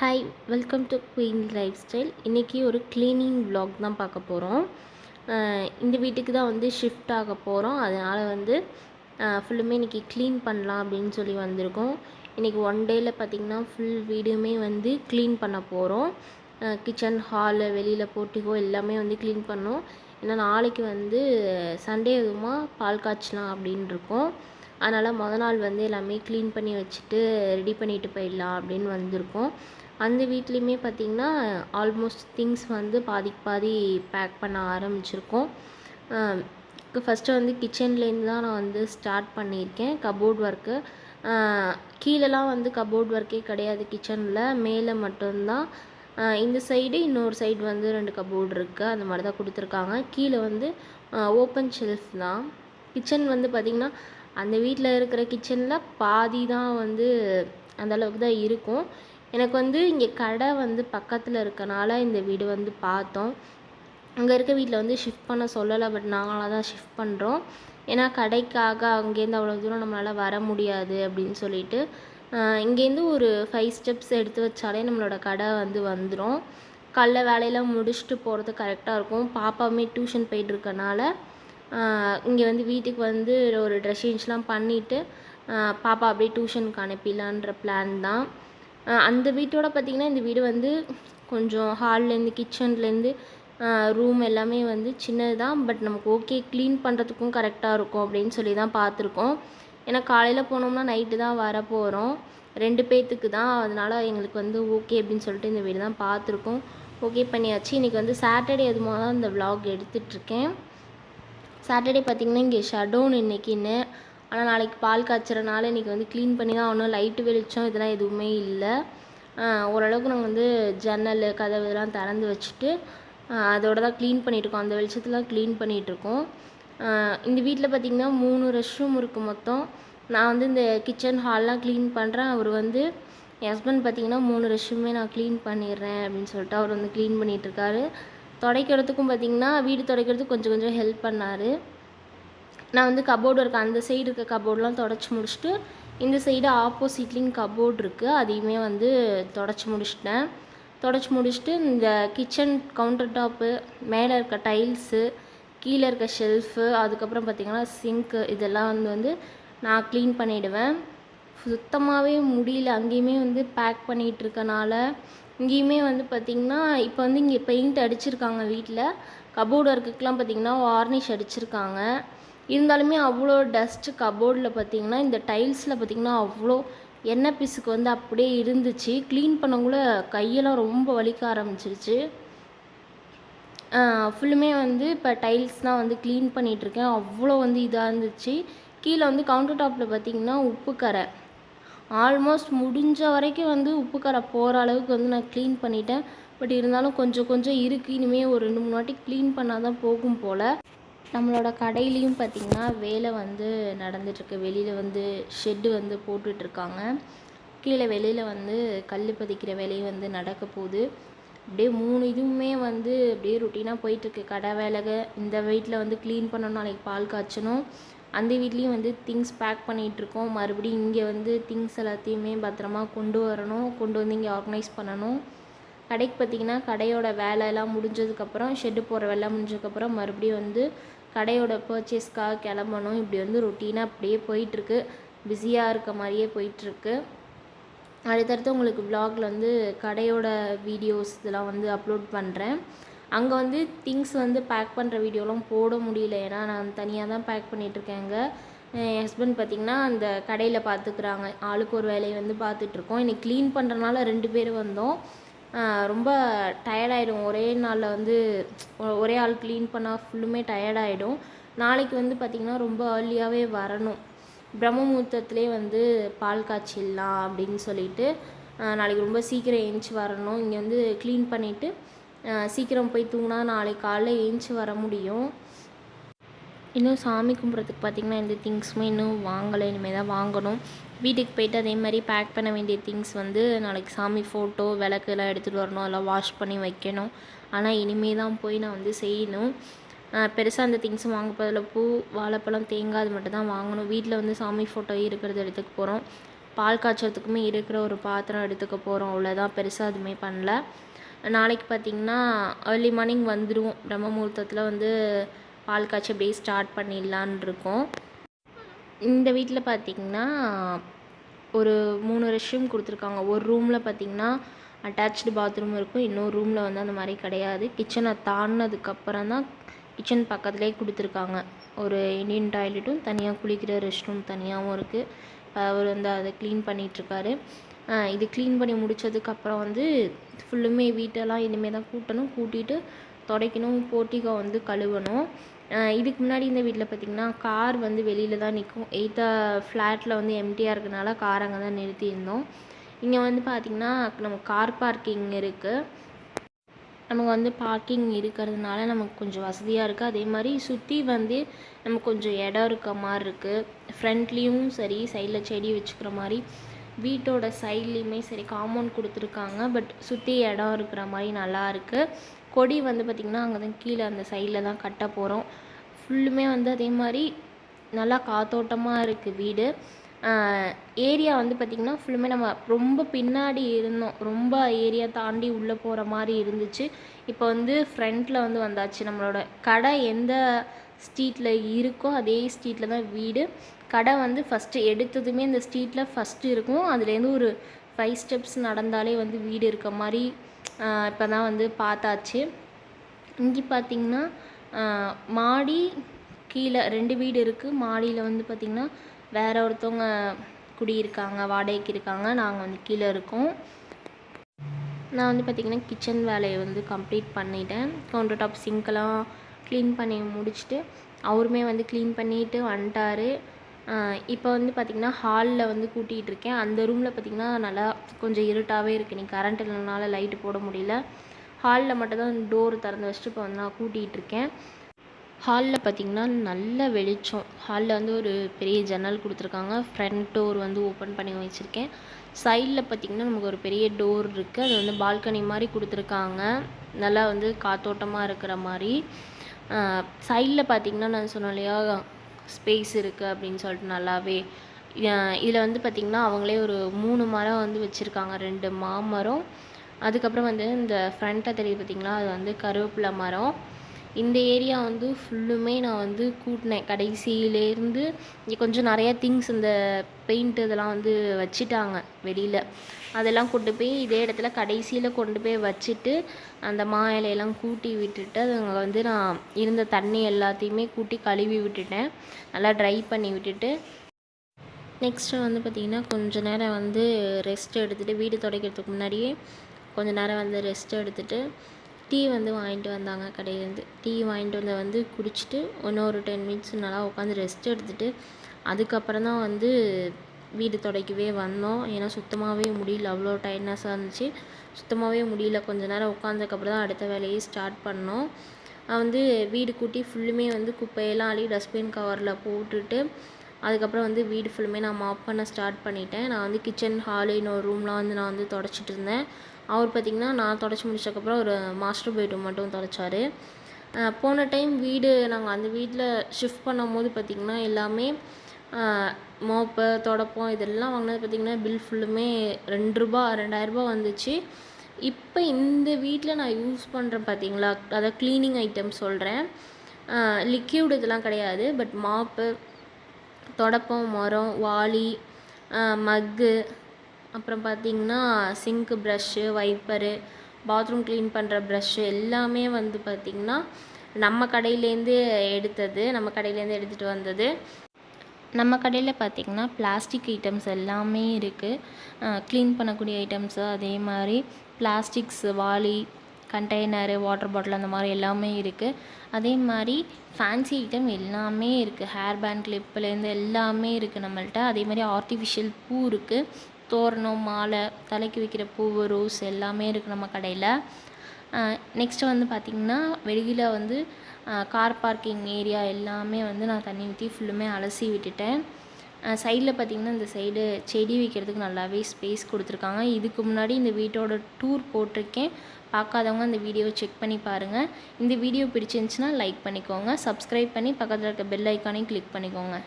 Hi welcome to queen lifestyle இன்றைக்கி ஒரு cleaning block தான் பார்க்க போகிறோம் இந்த வீட்டுக்கு தான் வந்து ஷிஃப்ட் ஆக போகிறோம் அதனால் வந்து ஃபுல்லுமே இன்றைக்கி க்ளீன் பண்ணலாம் அப்படின்னு சொல்லி வந்திருக்கோம். இன்றைக்கி ஒன் டேயில் பார்த்திங்கன்னா ஃபுல் வீடுமே வந்து க்ளீன் பண்ண போகிறோம் கிச்சன் ஹாலு வெளியில் போர்ட்டிகோ எல்லாமே வந்து க்ளீன் பண்ணோம். ஏன்னா நாளைக்கு வந்து சண்டே எதுவுமா பால் காய்ச்சலாம் அப்படின்னு இருக்கோம். அதனால் மொதல் நாள் வந்து எல்லாமே க்ளீன் பண்ணி வச்சுட்டு ரெடி பண்ணிட்டு போயிடலாம் அப்படின்னு வந்திருக்கோம். அந்த வீட்லேயுமே பார்த்திங்கன்னா ஆல்மோஸ்ட் திங்ஸ் வந்து பாதிக்கு பாதி பேக் பண்ண ஆரம்பிச்சிருக்கோம். ஃபஸ்ட்டு வந்து கிச்சன்லேருந்து தான் நான் வந்து ஸ்டார்ட் பண்ணியிருக்கேன் கபோர்ட் ஒர்க்கு கீழெலாம் வந்து கபோர்ட் ஒர்க்கே கிடையாது கிச்சனில் மேலே மட்டும்தான். இந்த சைடு இன்னொரு சைடு வந்து ரெண்டு கபோர்டு இருக்குது அந்த மாதிரி தான் கொடுத்துருக்காங்க. கீழே வந்து ஓப்பன் ஷெல்ஃப் தான். கிச்சன் வந்து பார்த்திங்கன்னா அந்த வீட்டில் இருக்கிற கிச்சனில் பாதி தான் வந்து அந்த அளவுக்கு தான் இருக்கும். எனக்கு வந்து இங்கே கடை வந்து பக்கத்தில் இருக்கனால இந்த வீடு வந்து பார்த்தோம். அங்கே இருக்க வீட்டில் வந்து ஷிஃப்ட் பண்ண சொல்லலை பட் நாங்களாக தான் ஷிஃப்ட் பண்ணுறோம் ஏன்னா கடைக்காக அங்கேருந்து அவ்வளோ தூரம் நம்மளால் வர முடியாது அப்படின்னு சொல்லிட்டு இங்கேருந்து ஒரு ஃபைவ் ஸ்டெப்ஸ் எடுத்து வச்சாலே நம்மளோட கடை வந்து வந்துடும் காலைல வேலையெல்லாம் முடிச்சுட்டு போகிறது கரெக்டாக இருக்கும். பாப்பாவுமே டியூஷன் போயிட்டுருக்கனால இங்கே வந்து வீட்டுக்கு வந்து ஒரு ட்ரெஸ் சேஞ்ச்லாம் பண்ணிவிட்டு பாப்பா அப்படியே டியூஷனுக்கு அனுப்பிடலான்ற பிளான் தான். அந்த வீட்டோட பார்த்திங்கன்னா இந்த வீடு வந்து கொஞ்சம் ஹால்லேருந்து கிச்சன்லேருந்து ரூம் எல்லாமே வந்து சின்னது தான். பட் நமக்கு ஓகே க்ளீன் பண்ணுறதுக்கும் கரெக்டாக இருக்கும் அப்படின்னு சொல்லி தான் பார்த்துருக்கோம். ஏன்னா காலையில் போனோம்னா நைட்டு தான் வர போகிறோம். ரெண்டு பேர்த்துக்கு தான். அதனால் எங்களுக்கு வந்து ஓகே அப்படின்னு சொல்லிட்டு இந்த வீடு தான் பார்த்துருக்கோம். ஓகே பண்ணியாச்சு. இன்றைக்கி வந்து சாட்டர்டே அதுமாக தான் இந்த விலாக் எடுத்துகிட்ருக்கேன் சாட்டர்டே பார்த்திங்கன்னா இங்கே ஷடோன் இன்றைக்கின்னு ஆனால் நாளைக்கு பால் காய்ச்சறனால இன்றைக்கி வந்து க்ளீன் பண்ணி தான் ஆகணும். லைட்டு வெளிச்சம் இதெல்லாம் எதுவுமே இல்லை. ஓரளவுக்கு நாங்கள் வந்து ஜன்னல் கதவு இதெல்லாம் திறந்து வச்சுட்டு அதோட தான் க்ளீன் பண்ணிகிட்ருக்கோம் அந்த வெளிச்சத்தில் க்ளீன் பண்ணிகிட்ருக்கோம் இந்த வீட்டில் பார்த்திங்கன்னா மூணு ரெஸ்ட் ரூம் இருக்குது மொத்தம். நான் வந்து இந்த கிச்சன் ஹால்லாம் க்ளீன் பண்ணுறேன் அவர் வந்து என் ஹஸ்பண்ட் பார்த்திங்கன்னா மூணு ரெஸ்ட் ரூமே நான் க்ளீன் பண்ணிடுறேன் அப்படின்னு சொல்லிட்டு அவர் வந்து க்ளீன் பண்ணிகிட்ருக்காரு துடைக்கிறதுக்கும் பார்த்திங்கன்னா வீடு துடைக்கிறதுக்கு கொஞ்சம் கொஞ்சம் ஹெல்ப் பண்ணார். நான் வந்து கபோர்டு இருக்க அந்த சைடு இருக்க கபோர்டெலாம் தொடச்சி முடிச்சுட்டு இந்த சைடு ஆப்போசிட்லேயும் கபோர்டு இருக்குது அதையுமே வந்து தொடச்சி முடிச்சிட்டேன். தொடச்சி முடிச்சுட்டு இந்த கிச்சன் கவுண்டர் டாப்பு மேலே இருக்க டைல்ஸு கீழே இருக்க ஷெல்ஃபு அதுக்கப்புறம் பார்த்திங்கன்னா சிங்க்கு இதெல்லாம் வந்து வந்து நான் க்ளீன் பண்ணிவிடுவேன் சுத்தமாகவே முடியல. அங்கேயுமே வந்து பேக் பண்ணிகிட்டு இருக்கனால இங்கேயுமே வந்து பார்த்திங்கன்னா இப்போ வந்து இங்கே பெயிண்ட் அடிச்சிருக்காங்க வீட்டில் கபோர்டு ஒர்க்குக்கெலாம் பார்த்திங்கன்னா வார்னிஷ் அடிச்சிருக்காங்க. இருந்தாலுமே அவ்வளோ டஸ்ட்டு கபோர்டில் பார்த்திங்கன்னா இந்த டைல்ஸில் பார்த்திங்கன்னா அவ்வளோ எண்ணெய் பிசுக்கு வந்து அப்படியே இருந்துச்சு. க்ளீன் பண்ணக்குள்ள கையெல்லாம் ரொம்ப வலிக்க ஆரம்பிச்சிருச்சு. ஃபுல்லுமே வந்து இப்போ டைல்ஸ் தான் வந்து க்ளீன் பண்ணிகிட்ருக்கேன் அவ்வளோ வந்து இதாக இருந்துச்சு. கீழே வந்து கவுண்டர் டாப்பில் பார்த்திங்கன்னா உப்பு கரை. ஆல்மோஸ்ட் முடிஞ்ச வரைக்கும் வந்து உப்பு கரை போகிற அளவுக்கு வந்து நான் க்ளீன் பண்ணிட்டேன். பட் இருந்தாலும் கொஞ்சம் கொஞ்சம் இருக்குது இனிமேல் ஒரு ரெண்டு மூணு வாட்டி க்ளீன் பண்ணால் தான் போகும் போல். நம்மளோட கடையிலையும் பார்த்திங்கன்னா வேலை வந்து நடந்துட்டுருக்கு. வெளியில் வந்து ஷெட்டு வந்து போட்டுட்ருக்காங்க கீழே வெளியில் வந்து கல் பதிக்கிற வேலையும் வந்து நடக்க போகுது. அப்படியே மூணு இதுவுமே வந்து அப்படியே ருட்டீனாக போயிட்டுருக்கு. கடை வேலைக இந்த வீட்டில் வந்து க்ளீன் பண்ணணும் நாளைக்கு பால் காய்ச்சணும். அந்த வீட்லேயும் வந்து திங்ஸ் பேக் பண்ணிகிட்ருக்கோம் மறுபடியும் இங்கே வந்து திங்ஸ் எல்லாத்தையுமே பத்திரமா கொண்டு வரணும். கொண்டு வந்து இங்கே ஆர்கனைஸ் பண்ணணும். கடைக்கு பார்த்திங்கன்னா கடையோட வேலையெல்லாம் முடிஞ்சதுக்கப்புறம் ஷெட்டு போகிற வேலை முடிஞ்சதுக்கப்புறம் மறுபடியும் வந்து கடையோட பர்ச்சேஸ்க்காக கிளம்பணும். இப்படி வந்து ரொட்டீனாக அப்படியே போயிட்டுருக்கு. பிஸியாக இருக்க மாதிரியே போயிட்டுருக்கு. அடுத்தடுத்து உங்களுக்கு வ்ளாகில் வந்து கடையோட வீடியோஸ் இதெல்லாம் வந்து அப்லோட் பண்ணுறேன் அங்கே வந்து திங்ஸ் வந்து பேக் பண்ணுற வீடியோலாம் போட முடியல. ஏன்னா நான் தனியாக தான் பேக் பண்ணிகிட்ருக்கேங்க என் ஹஸ்பண்ட் பார்த்திங்கன்னா அந்த கடையில் பார்த்துக்குறாங்க ஆளுக்கு ஒரு வேலையை வந்து பார்த்துட்ருக்கோம் இன்றைக்கி க்ளீன் பண்ணுறனால ரெண்டு பேர் வந்தோம். ரொம்ப டயர்டாயிடும் ஒரே நாளில் வந்து ஒரே ஆள் க்ளீன் பண்ணால் ஃபுல்லுமே டயர்டாயிடும் நாளைக்கு வந்து பார்த்திங்கன்னா ரொம்ப ஏர்லியாகவே வரணும். பிரம்ம வந்து பால் காய்ச்சிடலாம் அப்படின்னு சொல்லிட்டு நாளைக்கு ரொம்ப சீக்கிரம் ஏஞ்சி வரணும். இங்கே வந்து க்ளீன் பண்ணிவிட்டு சீக்கிரம் போய் தூங்கினா நாளைக்கு காலைல ஏஞ்சி வர முடியும். இன்னும் சாமி கும்பிட்றதுக்கு பார்த்திங்கன்னா எந்த திங்ஸுமே இன்னும் வாங்கலை. இனிமேல் தான் வாங்கணும். வீட்டுக்கு போயிட்டு அதே மாதிரி பேக் பண்ண வேண்டிய திங்ஸ் வந்து நாளைக்கு சாமி ஃபோட்டோ விளக்கு எல்லாம் எடுத்துகிட்டு வரணும். எல்லாம் வாஷ் பண்ணி வைக்கணும். ஆனால் இனிமே தான் போய் நான் வந்து செய்யணும். பெருசாக அந்த திங்ஸும் வாங்க போதில் பூ வாழைப்பழம் தேங்காய் அது மட்டும் தான் வாங்கணும். வீட்டில் வந்து சாமி ஃபோட்டோ இருக்கிறது எடுத்துக்க போகிறோம் பால் காய்ச்சறதுக்குமே இருக்கிற ஒரு பாத்திரம் எடுத்துக்க போகிறோம் அவ்வளோதான் பெருசாக எதுவுமே பண்ணல. நாளைக்கு பார்த்திங்கன்னா ஏர்லி மார்னிங் வந்துடுவோம் பிரம்ம முகூர்த்தத்தில் வந்து பால் காய்ச்சி அப்படியே ஸ்டார்ட் பண்ணிடலான் இருக்கோம். இந்த வீட்டில் பார்த்திங்கன்னா ஒரு மூணு ரெஷ்ரூம் கொடுத்துருக்காங்க. ஒரு ரூமில் பார்த்திங்கன்னா அட்டாச்டு பாத்ரூம் இருக்கும். இன்னொரு ரூமில் வந்து அந்த மாதிரி கிடையாது. கிச்சனை தாண்டினதுக்கப்புறம் தான் கிச்சன் பக்கத்துலேயே கொடுத்துருக்காங்க. ஒரு இண்டியன் டாய்லெட்டும் தனியாக குளிக்கிற ரெஸ்ட் ரூம் தனியாகவும் இருக்குது அவர் வந்து அதை க்ளீன் பண்ணிகிட்ருக்காரு இது க்ளீன் பண்ணி முடித்ததுக்கப்புறம் வந்து ஃபுல்லுமே வீட்டெல்லாம் இனிமேல் தான் கூட்டணும். கூட்டிட்டு துடைக்கணும் போர்ட்டிகோ வந்து கழுவணும். இதுக்கு முன்னாடி இந்த வீட்டில் பார்த்திங்கன்னா கார் வந்து வெளியில் தான் நிற்கும் எயித்தா ஃப்ளாட்டில் வந்து எம்டியாக இருக்கனால கார் அங்கே தான் நிறுத்தியிருந்தோம். இங்கே வந்து பார்த்திங்கன்னா நம்ம கார் பார்க்கிங் இருக்குது நமக்கு வந்து பார்க்கிங் இருக்கிறதுனால நமக்கு கொஞ்சம் வசதியாக இருக்குது அதே மாதிரி சுற்றி வந்து நமக்கு கொஞ்சம் இடம் இருக்க மாதிரி இருக்குது ஃப்ரண்ட்லேயும் சரி சைடில் செடி வச்சுக்கிற மாதிரி. வீட்டோட சைட்லேயுமே சரி காம்பவுண்ட் கொடுத்துருக்காங்க. பட் சுற்றி இடம் இருக்கிற மாதிரி நல்லா இருக்குது கொடி வந்து பார்த்திங்கன்னா அங்கே தான் கீழே அந்த சைடில் தான் கட்ட போகிறோம் ஃபுல்லுமே வந்து அதே மாதிரி நல்லா காத்தோட்டமாக இருக்குது வீடு. ஏரியா வந்து பார்த்திங்கன்னா ஃபுல்லுமே நம்ம ரொம்ப பின்னாடி இருந்தோம். ரொம்ப ஏரியா தாண்டி உள்ளே போகிற மாதிரி இருந்துச்சு. இப்போ வந்து ஃப்ரண்ட்டில் வந்து வந்தாச்சு. நம்மளோட கடை எந்த ஸ்ட்ரீட்டில் இருக்கோ அதே ஸ்ட்ரீட்டில் தான் வீடு. கடை வந்து ஃபஸ்ட்டு எடுத்ததுமே இந்த ஸ்ட்ரீட்டில் ஃபஸ்ட்டு இருக்கும். அதுலேருந்து ஒரு ஃபைவ் ஸ்டெப்ஸ் நடந்தாலே வந்து வீடு இருக்க மாதிரி இப்போ தான் வந்து பார்த்தாச்சு. இங்கே பார்த்திங்கன்னா மாடி கீழே ரெண்டு வீடு இருக்குது மாடியில் வந்து பார்த்திங்கன்னா வேறு ஒருத்தவங்க குடியிருக்காங்க வாடகைக்கு இருக்காங்க. நாங்கள் வந்து கீழே இருக்கோம். நான் வந்து பார்த்திங்கன்னா கிச்சன் வேலையை வந்து கம்ப்ளீட் பண்ணிட்டேன். கவுண்டர் டாப் சிங்க்கெல்லாம் க்ளீன் பண்ணி முடிச்சுட்டு அவருமே வந்து க்ளீன் பண்ணிவிட்டு வந்துட்டார். இப்போ வந்து பார்த்திங்கன்னா ஹாலில் வந்து கூட்டிகிட்டு இருக்கேன். அந்த ரூமில் பார்த்திங்கன்னா நல்லா கொஞ்சம் இருட்டாகவே இருக்குது நீ கரண்ட் இல்லைனால லைட்டு போட முடியல. ஹாலில் மட்டும் தான் டோர் திறந்து வச்சுட்டு இப்போ வந்து நான் கூட்டிகிட்டு இருக்கேன். ஹாலில் பார்த்திங்கன்னா நல்ல வெளிச்சம். ஹாலில் வந்து ஒரு பெரிய ஜன்னல் கொடுத்துருக்காங்க. ஃப்ரண்ட் டோர் வந்து ஓப்பன் பண்ணி வச்சுருக்கேன். சைடில் பார்த்திங்கன்னா நமக்கு ஒரு பெரிய டோர் இருக்குது அது வந்து பால்கனி மாதிரி கொடுத்துருக்காங்க. நல்லா வந்து காத்தோட்டமாக இருக்கிற மாதிரி. சைடில் பார்த்திங்கன்னா நான் சொன்னேன் இல்லையா ஸ்பேஸ் இருக்குது அப்படின்னு சொல்லிட்டு நல்லாவே இதில் வந்து பார்த்திங்கன்னா அவங்களே ஒரு மூணு மரம் வந்து வச்சுருக்காங்க. ரெண்டு மாமரம் அதுக்கப்புறம் வந்து இந்த ஃப்ரண்ட்டில் தெரியுது பார்த்திங்களா அது வந்து கருவேப்பிலை மரம். இந்த ஏரியா வந்து ஃபுல்லுமே நான் வந்து கூட்டினேன். கடைசியிலேருந்து இங்கே கொஞ்சம் நிறையா திங்ஸ் இந்த பெயிண்ட் இதெல்லாம் வந்து வச்சுட்டாங்க வெளியில். அதெல்லாம் கொண்டு போய் இதே இடத்துல கடைசியில் கொண்டு போய் வச்சுட்டு அந்த மா இலையெல்லாம் கூட்டி விட்டுட்டு அது வந்து நான் இருந்த தண்ணி எல்லாத்தையுமே கூட்டி கழுவி விட்டுட்டேன். நல்லா ட்ரை பண்ணி விட்டுட்டு. நெக்ஸ்ட்டு வந்து பார்த்திங்கன்னா கொஞ்ச நேரம் வந்து ரெஸ்ட் எடுத்துகிட்டு வீடு துடைக்கிறதுக்கு முன்னாடியே கொஞ்ச நேரம் வந்து ரெஸ்ட் எடுத்துகிட்டு டீ வந்து வாங்கிட்டு வந்தாங்க கடையிலேருந்து. டீ வாங்கிட்டு வந்து வந்து குடிச்சிட்டு இன்னும் ஒரு டென் மினிட்ஸ் நல்லா உட்காந்து ரெஸ்ட் எடுத்துகிட்டு அதுக்கப்புறம் தான் வந்து வீடு துடைக்கவே வந்தோம். ஏன்னா சுத்தமாகவே முடியல. அவ்வளோ டைட்னஸாக இருந்துச்சு. சுத்தமாகவே முடியல. கொஞ்ச நேரம் உட்காந்ததுக்கப்புறம் தான் அடுத்த வேலையை ஸ்டார்ட் பண்ணோம். வந்து வீடு கூட்டி ஃபுல்லுமே வந்து குப்பையெல்லாம் அள்ளி டஸ்ட்பின் கவரில் போட்டுட்டு அதுக்கப்புறம் வந்து வீடு ஃபுல்லுமே நான் மாப் பண்ண ஸ்டார்ட் பண்ணிட்டேன். நான் வந்து கிச்சன் ஹாலு இன்னொரு ரூம்லாம் வந்து நான் வந்து தொடச்சிட்டு இருந்தேன். அவர் பார்த்திங்கன்னா நான் தொடச்சி முடிச்சதுக்கப்புறம் ஒரு மாஸ்டர் பெட்ரூம் மட்டும் தொடச்சார். போன டைம் வீடு நாங்கள் அந்த வீட்டில் ஷிஃப்ட் பண்ணும் போது பார்த்திங்கன்னா எல்லாமே மோப்பு தொடப்பம் இதெல்லாம் வாங்கினது பார்த்திங்கன்னா பில் ஃபுல்லுமே ரெண்டு ரூபா ரெண்டாயிரரூபா வந்துச்சு. இப்போ இந்த வீட்டில் நான் யூஸ் பண்ணுறேன் பார்த்தீங்களா? அதாவது க்ளீனிங் ஐட்டம் சொல்கிறேன் லிக்யூட் இதெல்லாம் கிடையாது பட் மாப்பு தொடப்பம் மரம் வாளி மக்கு அப்புறம் பார்த்திங்கன்னா sink brush wiper bathroom clean பண்ணுற ப்ரஷ்ஷு எல்லாமே வந்து பார்த்திங்கன்னா நம்ம கடையிலேருந்து எடுத்தது நம்ம கடையிலேருந்து எடுத்துகிட்டு வந்தது. நம்ம கடையில் பார்த்திங்கன்னா பிளாஸ்டிக் ஐட்டம்ஸ் எல்லாமே இருக்குது க்ளீன் பண்ணக்கூடிய ஐட்டம்ஸு அதே மாதிரி பிளாஸ்டிக்ஸ் வாளி கண்டெய்னரு வாட்டர் பாட்டில் அந்த மாதிரி எல்லாமே இருக்குது அதே மாதிரி ஃபேன்சி ஐட்டம் எல்லாமே இருக்குது ஹேர் பேண்ட் கிளிப்புலேருந்து எல்லாமே இருக்குது நம்மள்ட்ட. அதே மாதிரி ஆர்டிஃபிஷியல் பூ இருக்குது தோரணம் மாலை தலைக்கு வைக்கிற பூவு ரோஸ் எல்லாமே இருக்குது நம்ம கடையில். நெக்ஸ்ட்டு வந்து பார்த்திங்கன்னா வெளியில் வந்து கார் பார்க்கிங் ஏரியா எல்லாமே வந்து நான் தண்ணி ஊற்றி ஃபுல்லுமே அலசி விட்டுட்டேன். சைடில் பார்த்திங்கன்னா இந்த சைடு செடி வைக்கிறதுக்கு நல்லாவே ஸ்பேஸ் கொடுத்துருக்காங்க. இதுக்கு முன்னாடி இந்த வீட்டோட டூர் போட்டிருக்கேன். பார்க்காதவங்க அந்த வீடியோவை செக் பண்ணி பாருங்கள் இந்த வீடியோ பிடிச்சிருந்துச்சின்னா லைக் பண்ணிக்கோங்க. சப்ஸ்கிரைப் பண்ணி பக்கத்தில் இருக்க பெல் ஐக்கானையும் கிளிக் பண்ணிக்கோங்க.